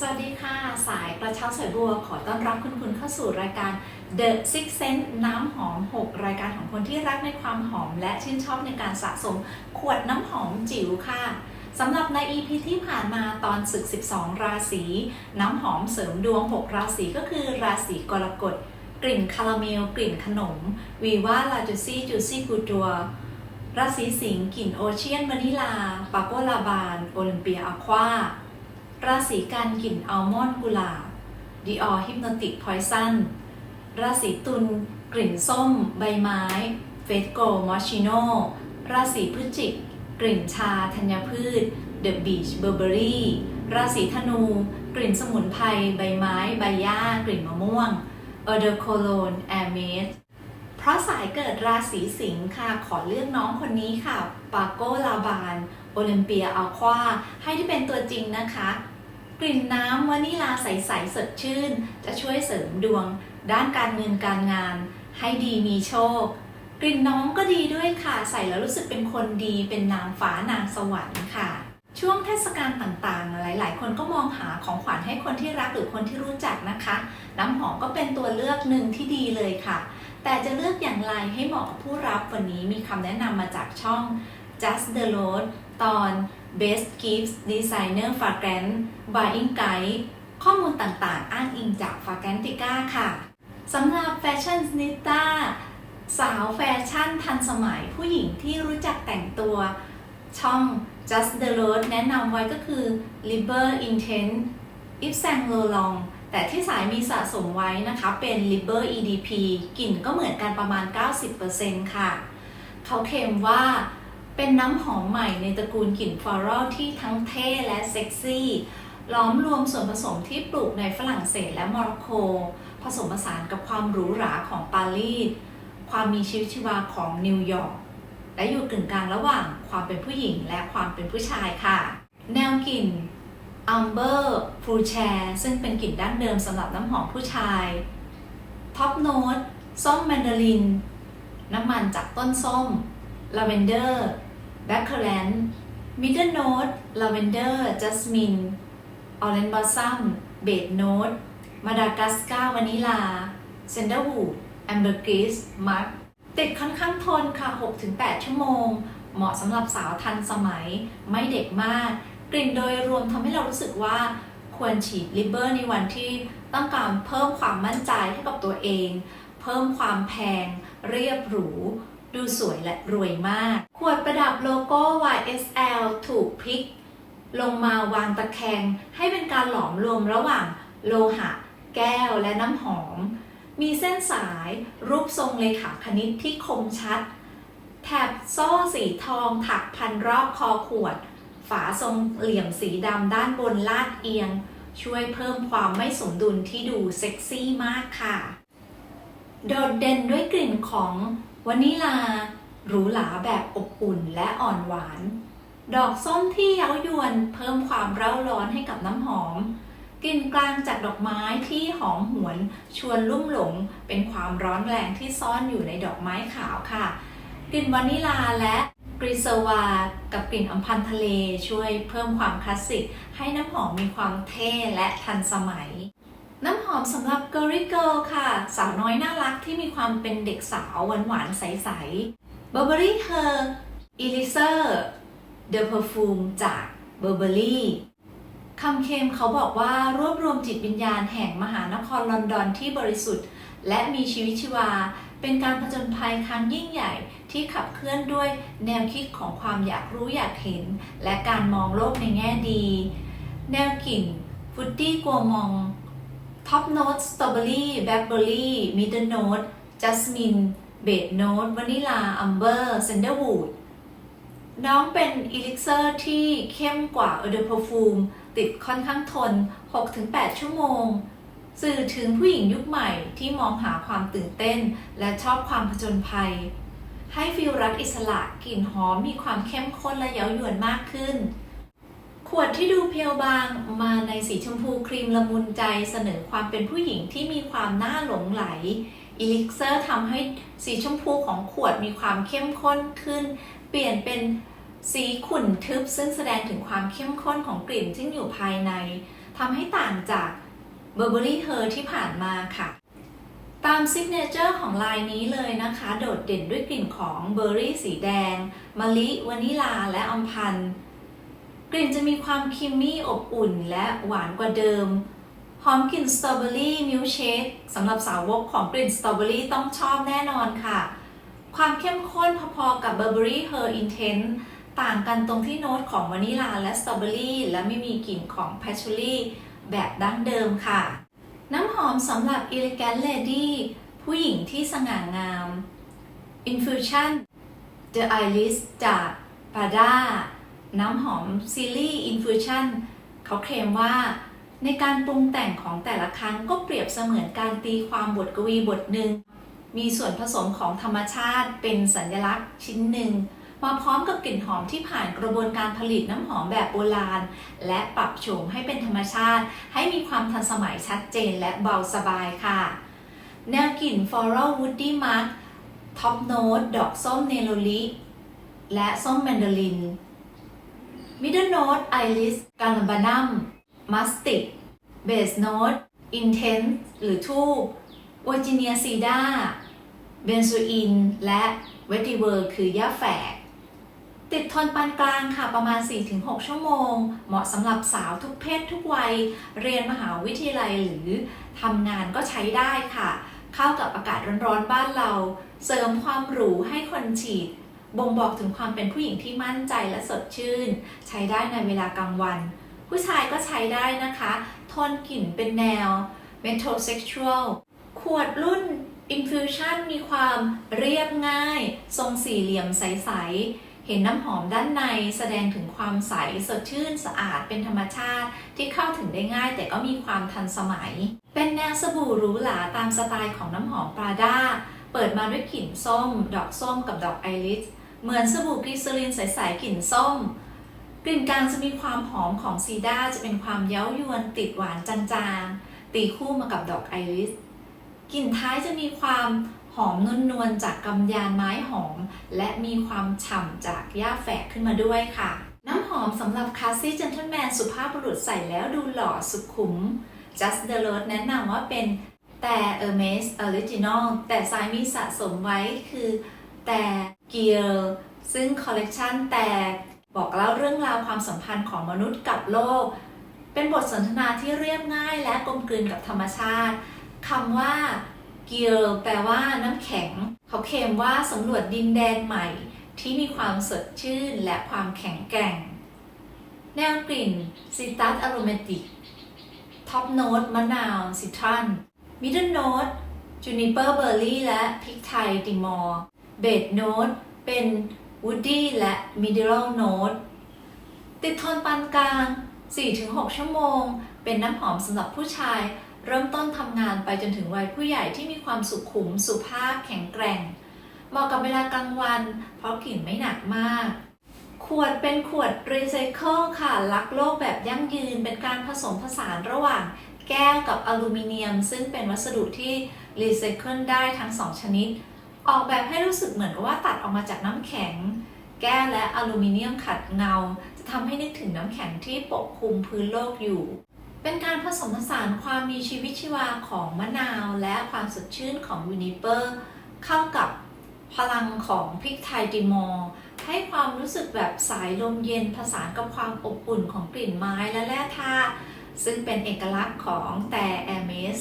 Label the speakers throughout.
Speaker 1: สวัสดีค่ะ สายกระเช้าสายบัวขอต้อนรับคุณคุณเข้าสู่รายการ The Six Sense น้ำหอม 6 รายการของคนที่รักในความหอม และชื่นชอบในการสะสมขวดน้ำหอมจิ๋วค่ะสำหรับใน EP ที่ผ่านมาตอนศึก 12 ราศี น้ำหอมเสริมดวง 6 ราศีก็คือราศีกรกฎ กลิ่นคาราเมล กลิ่นขนมวีว่าลาจูซี่จูซี่กูดัวราศีสิงห์กลิ่นโอเชียนวานิลาปาโกลาบาน โอลิมเปียอะควา ราศีกันกลิ่นอัลมอนด์กุหลาบดีออฮิปโนติกพอยซันราศีตุลกลิ่นส้ม ใบไม้ เฟสโกมอชิโนราศีพฤศจิก กลิ่นชาธัญพืชเดอะบีชเบอร์เบอรี่ราศีธนู กลิ่นสมุนไพรใบไม้ ใบหญ้ากลิ่นมะม่วงเออเดอโคโลนแอร์เมสเพราะสายเกิดราศีสิงค์ค่ะ ขอเลือกน้องคนนี้ค่ะ ปาโกลาบาน โอลิมเปียอัลควาให้ที่เป็นตัวจริงนะคะ กลิ่นน้ำวานิลาใสๆสดชื่น จะช่วยเสริมดวง ด้านการเงินการงาน ให้ดีมีโชค กลิ่นน้องก็ดีด้วยค่ะ ใส่แล้วรู้สึกเป็นคนดีเป็นนางฟ้านางสวรรค์ค่ะ ช่วงเทศกาลต่างๆ หลายๆ คนก็มองหาของขวัญให้คนที่รักหรือคนที่รู้จักนะคะ น้ำหอมก็เป็นตัวเลือกหนึ่งที่ดีเลยค่ะ แต่จะเลือกอย่างไรให้เหมาะกับผู้รับวันนี้มีคำแนะนำมาจากช่อง Just the Road ตอน Best Gifts Designer Fragrance Buying Guide ข้อมูลต่างๆ อ้างอิงจาก Fragrantica ค่ะสำหรับแฟชั่นนิต้าสาวแฟชั่นทันสมัยผู้หญิงที่รู้จักแต่งตัว ช่อง Just the Road แนะนำไว้ก็คือ Liber Intent Yves Saint Laurent แต่ที่สายมีสะสมไว้นะคะเป็น Liber EDP กลิ่นก็เหมือนกันประมาณ 90%ค่ะ เขาเคลมว่า เป็นน้ำหอมใหม่ในตระกูลกลิ่นฟลอรัลที่ทั้งเท่และเซ็กซี่ล้อมรวมส่วนผสมที่ปลูกในฝรั่งเศสและโมร็อกโก ผสมผสานกับความหรูหราของปารีส ความมีชีวิตชีวาของนิวยอร์ก และอยู่กึ่งกลางระหว่างความเป็นผู้หญิงและความเป็นผู้ชายค่ะ แนวกลิ่น Amber f u c h a r ซึ่งเป็นกลิ่นดั้งเดิมสำหรับน้ำหอมผู้ชาย ท็อปโน้ตส้มแมนดาริน น้ำมันจากต้นส้มลาเวนเดอร์ แบคเคอแลนด์มิดเดิลโน้ตลาเวนเดอร์จัสมินออเรนบอสซัมเบดโน้ตมาดากัสกาวานิลาเซนเดอร์วูดแอมเบอร์กริสมักติดค่อนข้างทนค่ะ 6-8 ชั่วโมง เหมาะสำหรับสาวทันสมัย ไม่เด็กมาก กลิ่นโดยรวมทำให้เรารู้สึกว่า ควรฉีดลิเบอร์ในวันที่ต้องการเพิ่มความมั่นใจให้กับตัวเอง เพิ่มความแพง เรียบหรู ดูสวยและรวยมาก ขวดประดับโลโก้ YSL ถูกพลิก ลงมาวางตะแคง ให้เป็นการหลอมรวมระหว่างโลหะ แก้วและน้ำหอม มีเส้นสายรูปทรงเลขาคณิตที่คมชัด แถบโซ่สีทองถักพันรอบคอขวด ฝาทรงเหลี่ยมสีดำด้านบนลาดเอียง ช่วยเพิ่มความไม่สมดุลที่ดูเซ็กซี่มากค่ะ โดดเด่นด้วยกลิ่นของ วานิลาหรูหราแบบอบอุ่นและอ่อนหวาน ดอกส้มที่เย้ายวนเพิ่มความเร่าร้อนให้กับน้ำหอม กลิ่นกลางจากดอกไม้ที่หอมหวนชวนลุ่มหลงเป็นความร้อนแรงที่ซ่อนอยู่ในดอกไม้ขาวค่ะ กลิ่นวานิลาและกรีเซวา กับกลิ่นอัมพันทะเลช่วยเพิ่มความคลาสสิกให้น้ำหอมมีความเท่และทันสมัย น้ำหอมสำหรับ Girly Girl ค่ะ สาวน้อยน่ารักที่มีความเป็นเด็กสาวหวานหวานๆใสๆ Burberry Her Elixir The Perfume จาก Burberry คำเคมเขาบอกว่ารวบรวมจิตวิญญาณแห่งมหานครลอนดอนที่บริสุทธิ์ และมีชีวิตชีวา เป็นการผจญภัยครั้งยิ่งใหญ่ที่ขับเคลื่อนด้วยแนวคิดของความอยากรู้อยากเห็น และการมองโลกในแง่ดี แนวกลิ่นฟุตตี้กัวมอง ท็อปโน้ตสตรอเบอรี่แบล็คเบอร์รี่มิดเดิลโน้ตจัสมินเบดโน้ตวานิลาอัมเบอร์เซนเดอร์วูดน้องเป็นอีลิกเซอร์ที่เข้มกว่าเอเดอร์พ f ฟูมติดค่อนข้างทน 6-8 ชั่วโมง สื่อถึงผู้หญิงยุคใหม่ที่มองหาความตื่นเต้น และชอบความผจญภัย ให้ฟิลรักอิสระกลิ่นหอมมีความเข้มข้นและเย้ายวนมากขึ้น ขวดที่ดูเพียวบางมาในสีชมพูครีมละมุนใจเสนอความเป็นผู้หญิงที่มีความน่าหลงไหลอีลิกเซอร์ทำให้สีชมพูของขวดมีความเข้มข้นขึ้น เปลี่ยนเป็นสีขุ่นทึบซึ่งแสดงถึงความเข้มข้นของกลิ่นซึ่งอยู่ภายในทำให้ต่างจาก Burberry Her ที่ผ่านมาค่ะ ตามซิกเนเจอร์ของลายนี้เลยนะคะ โดดเด่นด้วยกลิ่นของเบอร์รี่สีแดงมะลิวานิลา และอมพันธ์ กลิ่นจะมีความครีมมี่อบอุ่นและหวานกว่าเดิม หอมกลิ่นสตรอเบอรี่มิลเชคสำหรับสาวกของกลิ่นสตรอเบอรี่ต้องชอบแน่นอนค่ะ ความเข้มข้นพอๆกับ Burberry Her Intense ต่างกันตรงที่โน้ตของวานิลาและสตรอเบอรี่และไม่มีกลิ่นของแพชชูรี่แบบดั้งเดิมค่ะ น้ำหอมสำหรับ Elegant Lady ผู้หญิงที่สง่างาม Infusion The Iris จาก Prada น้ำหอมซีรีส์ Infusion เขาเคลมว่า ในการปรุงแต่งของแต่ละครั้งก็เปรียบเสมือนการตีความบทกวีบทหนึ่ง มีส่วนผสมของธรรมชาติเป็นสัญลักษณ์ชิ้นหนึ่งมาพร้อมกับกลิ่นหอมที่ผ่านกระบวนการผลิตน้ำหอมแบบโบราณ และปรับโฉมให้เป็นธรรมชาติ ให้มีความทันสมัยชัดเจนและเบาสบายค่ะ แนวกลิ่น Floral Woody Mark Top Note ดอกส้มเนโรลิและส้มแมนดาริน Middle Note Iris กาลัมบานัมมัสติก Base Note Intense หรือทูบ Virginia Cedar เบนซูอินและเวติเวอร์คือย่าแฝก ติดทนปานกลางค่ะประมาณ 4-6 ชั่วโมง เหมาะสำหรับสาวทุกเพศทุกวัย เรียนมหาวิทยาลัยหรือทำงานก็ใช้ได้ค่ะ เข้ากับอากาศร้อนๆบ้านเรา เสริมความหรูให้คนฉีด บ่งบอกถึงความเป็นผู้หญิงที่มั่นใจและสดชื่น ใช้ได้ในเวลากลางวัน ผู้ชายก็ใช้ได้นะคะโทนกลิ่นเป็นแนว metrosexual ขวดรุ่น Infusion มีความเรียบง่าย ทรงสี่เหลี่ยมใส ๆ เห็นน้ำหอมด้านในแสดงถึงความใส สดชื่นสะอาดเป็นธรรมชาติที่เข้าถึงได้ง่าย แต่ก็มีความทันสมัย เป็นแนวสบู่หรูหราตามสไตล์ของน้ำหอมปราด้าเปิดมาด้วยกลิ่นส้ม ดอกส้มกับดอกไอริส เหมือนสบู่กลีเซอรีนใสๆกลิ่นส้ม กลิ่นกลางจะมีความหอมของซีด้าจะเป็นความเย้ายวนติดหวานจางๆ ตีคู่มากับดอกไอริส กลิ่นท้ายจะมีความหอมนวลๆจากกำยานไม้หอม และมีความฉ่ำจากหญ้าแฝกขึ้นมาด้วยค่ะ น้ำหอมสำหรับคาซี่เจน t l e m a n สุภาพบุรุษใส่แล้วดูหล่อสุขุม Just the Road แนะนำว่าเป็นแต่ Hermes Original แต่สายมีสะสมไว้คือแต่ Gear ซึ่งคอลเลกชันแต่บอกเล่าเรื่องราวความสัมพันธ์ของมนุษย์กับโลก เป็นบทสนทนาที่เรียบง่ายและกลมกลืนกับธรรมชาติคำว่าเกียวแปลว่าน้ำแข็ง เขาเคลมว่าสำรวจดินแดนใหม่ ที่มีความสดชื่นและความแข็งแกร่ง แนวกลิ่นซิตัสอโรเมติกท็อปโน้ตมะนาวซิตรันมิดเดิลโน้ตจูนิเปอร์เบอร์รี่และพริกไทยติมอร์ เบสโน้ตเป็นวูดดี้และมิดเดิลโน้ตติดทนปานกลาง 4-6 ชั่วโมง เป็นน้ำหอมสำหรับผู้ชาย เริ่มต้นทำงานไปจนถึงวัยผู้ใหญ่ที่มีความสุขุมสุภาพแข็งแกร่ง เหมาะกับเวลากลางวัน เพราะกลิ่นไม่หนักมาก ขวดเป็นขวดรีไซเคิลค่ะรักโลกแบบยั่งยืนเป็นการผสมผสานระหว่างแก้วกับอลูมิเนียม ซึ่งเป็นวัสดุที่รีไซเคิลได้ทั้งสองชนิด ออกแบบให้รู้สึกเหมือนกับว่าตัดออกมาจากน้ำแข็ง แก้วและอลูมิเนียมขัดเงา จะทำให้นึกถึงน้ำแข็งที่ปกคลุมพื้นโลกอยู่ เป็นการผสมผสานความมีชีวิตชีวาของมะนาว และความสดชื่นของวินิเปอร์ เข้ากับพลังของพริกไทยติมอร์ให้ความรู้สึกแบบสายลมเย็นผสานกับความอบอุ่นของกลิ่นไม้และแร่ธาตุซึ่งเป็นเอกลักษณ์ของแต่แอร์เมส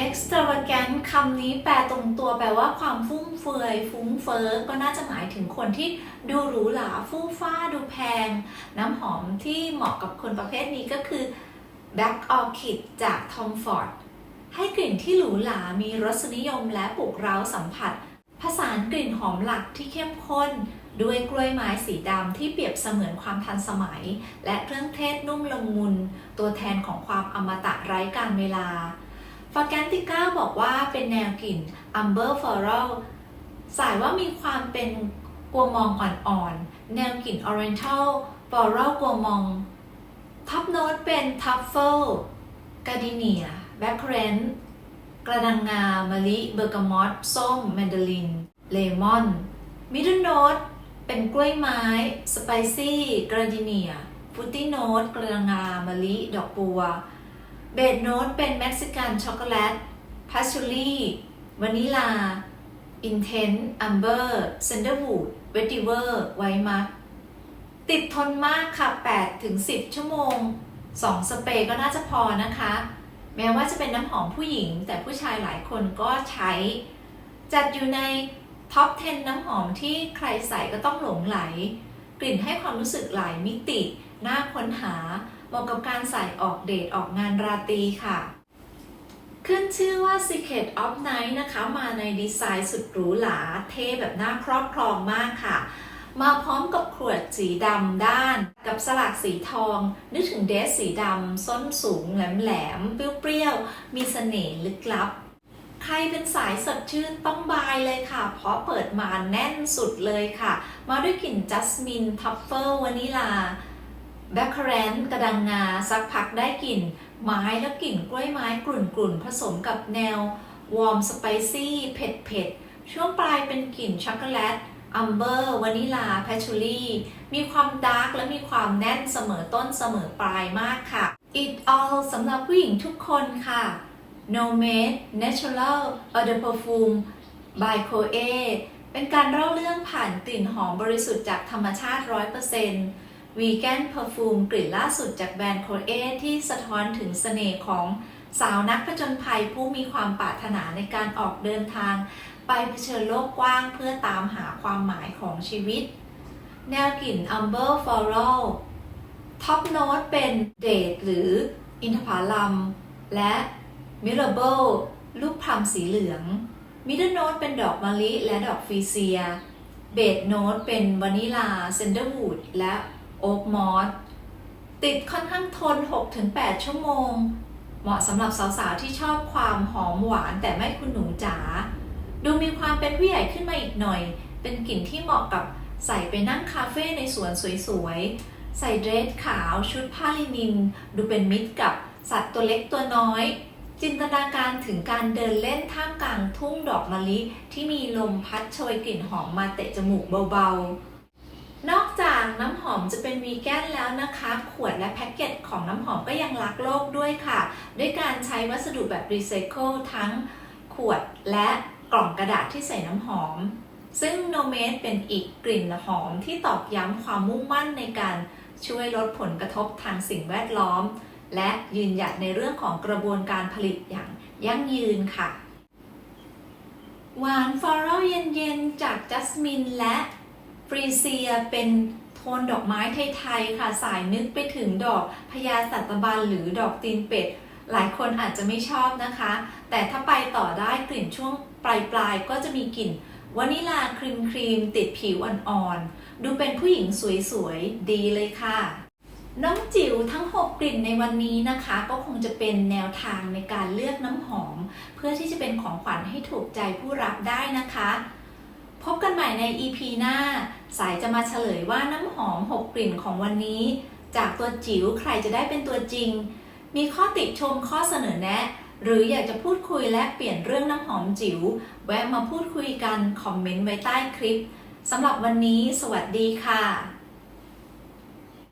Speaker 1: extravagant คำนี้แปลตรงตัวแปลว่าความฟุ่มเฟือย ฟุ้งเฟ้อก็น่าจะหมายถึงคนที่ดูหรูหราฟู่ฟ้าดูแพง น้ำหอมที่เหมาะกับคนประเภทนี้ก็คือ Black Orchid จาก Tom Ford ให้กลิ่นที่หรูหรามีรสนิยมและปลุกเร้าสัมผัส ผสานกลิ่นหอมหลักที่เข้มข้น ด้วยกล้วยไม้สีดำที่เปรียบเสมือนความทันสมัย และเครื่องเทศนุ่มละมุน ตัวแทนของความอมตะไร้การเวลา ฟาแกนติก้าบอกว่าเป็นแนวกลิ่น Amber Floral สายว่ามีความเป็นกัวมองอ่อนๆ แนวกลิ่น Oriental Floral กัวมอง ท็อปโน้ตเป็น Truffle Gardenia b a c k r a n กระดังงามะลิ เบอร์กามอตส้ม แมนดาริน เลมอน มิดเดิลโน้ตเป็นกล้วยไม้ สไปซี่ กราดิเนียฟุตตี้โนตกระดังามะลิ ดอกบัว เบดโนตเป็นเม็กซิกันช็อกโกแลตพาสชูรี่วานิลาอินเทนอัมเบอร์เซนเดอร์วูดเวติเวอร์ไวมักติดทนมากค่ะ 8 ถึง 10 ชั่วโมง 2 สเปรย์ก็น่าจะพอนะคะ แม้ว่าจะเป็นน้ำหอมผู้หญิง แต่ผู้ชายหลายคนก็ใช้ จัดอยู่ในท็อป 10 น้ำหอมที่ใครใส่ก็ต้องหลงไหล กลิ่นให้ความรู้สึกหลายมิติ น่าค้นหา เหมาะกับการใส่ออกเดทออกงานราตรีค่ะ ขึ้นชื่อว่า Secret of Night นะคะ มาในดีไซน์สุดหรูหราเท่แบบน่าครอบครองมากค่ะ มาพร้อมกับขวดสีดำด้าน กับสลักสีทอง นึกถึงเดรสสีดำส้นสูงแหลมๆ เปรี้ยวๆ มีเสน่ห์ลึกลับใครเป็นสายสดชื่นต้องบายเลยค่ะ เพราะเปิดมาแน่นสุดเลยค่ะ มาด้วยกลิ่นจัสมินทัฟเฟิลวานิลา แบคแรนกระดังงาสักพักได้กลิ่น ไม้และกลิ่นกล้วยไม้กลุ่นๆ ผสมกับแนว วอร์มสไปซี่เผ็ดเผ็ดๆ ช่วงปลายเป็นกลิ่นช็อกโกแลตอัมเบอร์วานิลาแพชชูรี่ มีความดาร์กและมีความแน่นเสมอต้นเสมอปลายมากค่ะ It all สำหรับผู้หญิงทุกคนค่ะ No Made Natural Eau de Perfume by Coe เป็นการเล่าเรื่องผ่านกลิ่นหอมบริสุทธิ์จากธรรมชาติ 100% Vegan Perfume กลิ่นล่าสุดจากแบรนด์ Coe ที่สะท้อนถึงเสน่ห์ของสาวนักผจญภัยผู้มีความปรารถนาในการออกเดินทาง ไปเผชิญโลกกว้างเพื่อตามหาความหมายของชีวิต แนวกลิ่น Umber Floral ท็อปโน้ตเป็นเดทหรืออินทผลัม และ Mirable ลูกพลัมสีเหลือง มิดเดิลโน้ตเป็นดอกมะลิและดอกฟีเซีย เบสโน้ตเป็นวานิลาเซนเดอร์วูดและ โอ๊กมอสติดค่อนข้างทน 6-8 ชั่วโมง เหมาะสำหรับสาวๆ ที่ชอบความหอมหวานแต่ไม่คุณหนูจ๋าดูมีความเป็นผู้ใหญ่ขึ้นมาอีกหน่อย เป็นกลิ่นที่เหมาะกับใส่ไปนั่งคาเฟ่ในสวนสวยๆ ใส่เดรสขาวชุดผ้าลินิน ดูเป็นมิตรกับสัตว์ตัวเล็กตัวน้อย จินตนาการถึงการเดินเล่นท่ามกลางทุ่งดอกมะลิ ที่มีลมพัดโชยกลิ่นหอมมาเตะจมูกเบาๆ นอกจากน้ำหอ มจะเป็นวีแกนแล้วนะคะ ขวดและแพ็กเกจของน้ำหอมก็ยังรักโลกด้วยค่ะ ด้วยการใช้วัสดุแบบรีไซเคิลทั้งขวดและกล่องกระดาษที่ใส่น้ำหอม ซึ่งโนเมสเป็นอีกกลิ่นหอมที่ตอกย้ำความมุ่งมั่นในการช่วยลดผลกระทบทางสิ่งแวดล้อม และยืนหยัดในเรื่องของกระบวนการผลิตอย่างยั่งยืนค่ะ หวานฟลอรัลเย็นๆ จากจัสมินและฟรีเซียเป็น โทนดอกไม้ไทยๆค่ะ สายนึกไปถึงดอกพญาสัตบันหรือดอกตีนเป็ด หลายคนอาจจะไม่ชอบนะคะ แต่ถ้าไปต่อได้กลิ่นช่วงปลายๆก็จะมีกลิ่นวานิลาครีมครีมๆติดผิวอ่อนๆ ดูเป็นผู้หญิงสวยๆ ดีเลยค่ะ น้องจิ๋วทั้ง 6 กลิ่นในวันนี้นะคะ ก็คงจะเป็นแนวทางในการเลือกน้ำหอม เพื่อที่จะเป็นของขวัญให้ถูกใจผู้รับได้นะคะ พบกันใหม่ใน EP หน้า สายจะมาเฉลยว่าน้ำหอม 6 กลิ่นของวันนี้ จากตัวจิ๋วใครจะได้เป็นตัวจริง มีข้อติชมข้อเสนอแนะ หรืออยากจะพูดคุยและเปลี่ยนเรื่องน้ำหอมจิ๋วแวะมาพูดคุยกัน คอมเมนต์ไว้ใต้คลิปสำหรับวันนี้ สวัสดีค่ะ